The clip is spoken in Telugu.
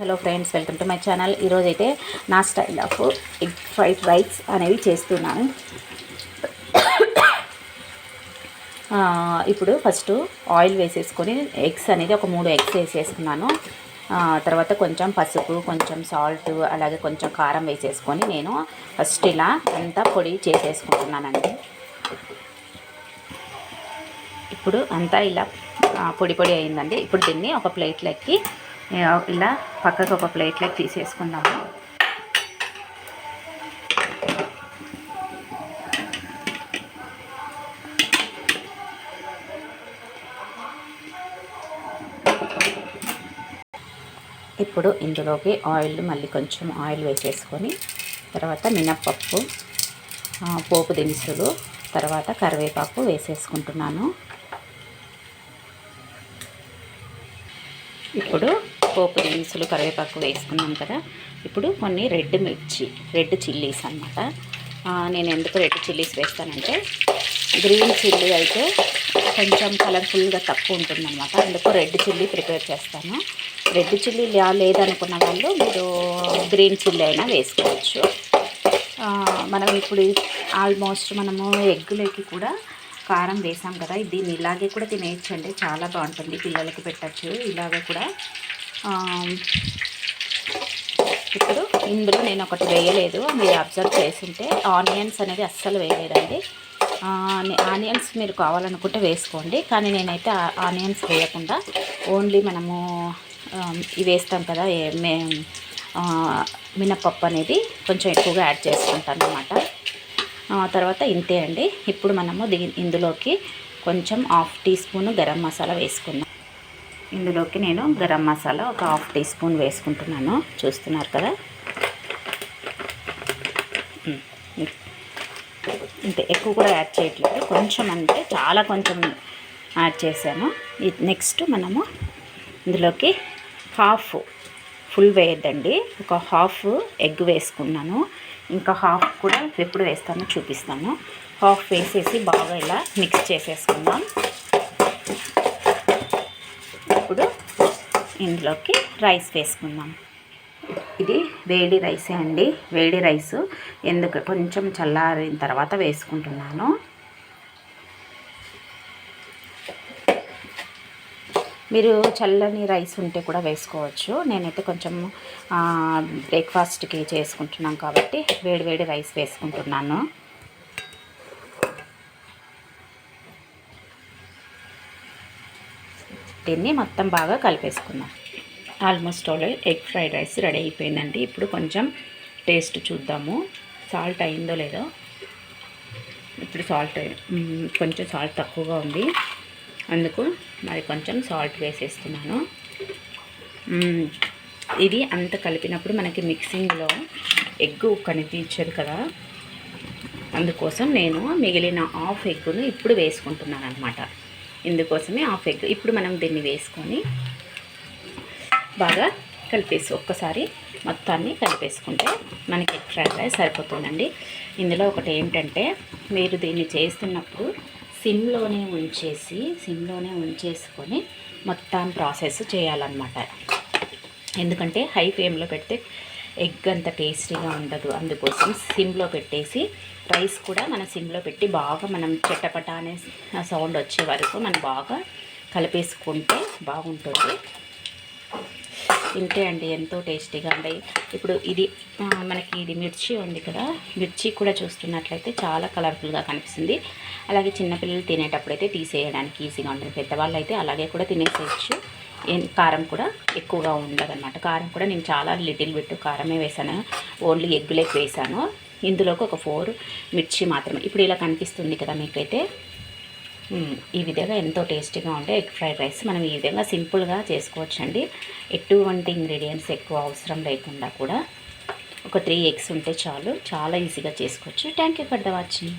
Hello friends welcome to my channel. ఈరోజు అయితే నా style of egg fried rice అనేవి చేస్తున్నాను. ఇప్పుడు ఫస్ట్ ఆయిల్ వేసేసుకొని ఎగ్స్ అనేది ఒక మూడు ఎగ్స్ వేసేసుకున్నాను. తర్వాత కొంచెం పసుపు కొంచెం సాల్ట్ అలాగే కొంచెం కారం వేసేసుకొని నేను ఫస్ట్ ఇలా అంతా పొడి చేసేసుకుంటున్నానండి. ఇప్పుడు అంతా ఇలా పొడి పొడి అయిందండి. ఇప్పుడు దీన్ని ఒక ప్లేట్లోకి ఇలా పక్కకు ఒక ప్లేట్లోకి తీసేసుకుందాము ఇప్పుడు ఇందులోకి ఆయిల్ మళ్ళీ కొంచెం ఆయిల్ వేసేసుకొని తర్వాత మినప్పప్పు పోపు దినుసులు తర్వాత కరివేపాకు వేసేసుకుంటున్నాను. ఇప్పుడు పోపు దినుసులు కరివేపాకు వేసుకున్నాం కదా. ఇప్పుడు కొన్ని రెడ్ మిర్చి రెడ్ చిల్లీస్ అనమాట నేను ఎందుకు రెడ్ చిల్లీస్ వేస్తానంటే గ్రీన్ చిల్లీ అయితే కొంచెం కలర్ఫుల్గా తక్కువ ఉంటుందన్నమాట. అందుకు రెడ్ చిల్లీ ప్రిపేర్ చేస్తాను. రెడ్ చిల్లీ లేదనుకున్న వాళ్ళు మీరు గ్రీన్ చిల్లీ అయినా వేసుకోవచ్చు. మనం ఇప్పుడు ఆల్మోస్ట్ మనము ఎగ్గులోకి కూడా కారం వేసాం కదా. దీన్ని ఇలాగే కూడా తినేయచ్చండి. చాలా బాగుంటుంది. పిల్లలకి పెట్టచ్చు. ఇలాగ కూడా ఇప్పుడు ఇందులో నేను ఒకటి వేయలేదు. మీరు అబ్జర్వ్ చేసింటే ఆనియన్స్ అనేది అస్సలు వేయలేదండి. ఆనియన్స్ మీరు కావాలనుకుంటే వేసుకోండి. కానీ నేనైతే ఆ- ఆనియన్స్ వేయకుండా ఓన్లీ మనము ఇవి వేస్తాం కదా మే మినపప్పు అనేది కొంచెం ఎక్కువగా యాడ్ చేసుకుంటాను అనమాట తర్వాత ఇంతే అండి. ఇప్పుడు మనము దీ ఇందులోకి కొంచెం half teaspoon garam masala వేసుకుందాం. ఇందులోకి నేను గరం మసాలా ఒక హాఫ్ టీ స్పూన్ వేసుకుంటున్నాను. చూస్తున్నారు కదా? అంటే ఎక్కువ కూడా యాడ్ చేయట్లేదు. కొంచెం అంటే చాలా కొంచెం యాడ్ చేశాను. ఇది నెక్స్ట్ మనము ఇందులోకి హాఫ్ ఫుల్ వేయద్దండి. ఒక హాఫ్ ఎగ్ వేసుకున్నాను. ఇంకా హాఫ్ కూడా ఎప్పుడు వేస్తానో చూపిస్తాను. హాఫ్ వేసేసి బాగా ఇలా మిక్స్ చేసేసుకుందాం. ఇప్పుడు ఇందులోకి రైస్ వేసుకుందాం. ఇది వేడి రైసే అండి. వేడి రైస్. ఎందుకు? కొంచెం చల్లారిన తర్వాత వేసుకుంటున్నాను. మీరు చల్లని రైస్ ఉంటే కూడా వేసుకోవచ్చు. నేనైతే కొంచెం బ్రేక్ఫాస్ట్కి చేసుకుంటున్నాం కాబట్టి వేడి వేడి రైస్ వేసుకుంటున్నాను. దీన్ని మొత్తం బాగా కలిపేసుకుందాం almost all egg fried rice ready అయిపోయిందండి. ఇప్పుడు కొంచెం టేస్ట్ చూద్దాము. సాల్ట్ అయిందో లేదో? ఇప్పుడు సాల్ట్ కొంచెం సాల్ట్ తక్కువగా ఉంది. అందుకు మరి కొంచెం సాల్ట్ వేసేస్తున్నాను. ఇది అంత కలిపినప్పుడు మనకి మిక్సింగ్లో ఎగ్ కనిపించదు కదా. అందుకోసం నేను మిగిలిన హాఫ్ ఎగ్గును ఇప్పుడు వేసుకుంటున్నాను అనమాట ఇందుకోసమే హాఫ్ ఎగ్. ఇప్పుడు మనం దీన్ని వేసుకొని బాగా కలిపేసి ఒక్కసారి మొత్తాన్ని కలిపేసుకుంటే మనకి ఎగ్ ఫ్రైడ్ రైస్ సరిపోతుందండి. ఇందులో ఒకటి ఏంటంటే మీరు దీన్ని చేస్తున్నప్పుడు సిమ్లోనే ఉంచేసి సిమ్లోనే ఉంచేసుకొని మొత్తం ప్రాసెస్ చేయాలన్నమాట. ఎందుకంటే హై ఫ్లేమ్లో పెడితే ఎగ్ అంత టేస్టీగా ఉండదు. అందుకోసం సిమ్లో పెట్టేసి రైస్ కూడా మన సిమ్లో పెట్టి బాగా మనం చెట్టపట అనే సౌండ్ వచ్చే వరకు మనం బాగా కలిపేసుకుంటే బాగుంటుంది. తింటే అండి ఎంతో టేస్టీగా ఉంటాయి. ఇప్పుడు ఇది మనకి ఇది మిర్చి ఉంది కదా. మిర్చి కూడా చూస్తున్నట్లయితే చాలా కలర్ఫుల్గా కనిపిస్తుంది. అలాగే చిన్నపిల్లలు తినేటప్పుడు అయితే తీసేయడానికి ఈజీగా ఉంటుంది. పెద్దవాళ్ళు అయితే అలాగే కూడా తినేసేయచ్చు. కారం కూడా ఎక్కువగా ఉండదన్నమాట. కారం కూడా నేను చాలా లిటిల్ బిట్ కారమే వేసాను. ఓన్లీ ఎగ్గులేకి వేసాను. ఇందులోకి ఒక ఫోర్ మిర్చి మాత్రమే. ఇప్పుడు ఇలా కనిపిస్తుంది కదా మీకైతే. ఈ విధంగా ఎంతో టేస్టీగా ఉండే ఎగ్ ఫ్రైడ్ రైస్. మనం ఈ విధంగా సింపుల్గా చేసుకోవచ్చండి. ఎటువంటి ఇంగ్రీడియంట్స్ ఎక్కువ అవసరం లేకుండా కూడా. ఒక త్రీ ఎగ్స్ ఉంటే చాలు. చాలా ఈజీగా చేసుకోవచ్చు. Thank you for the watching.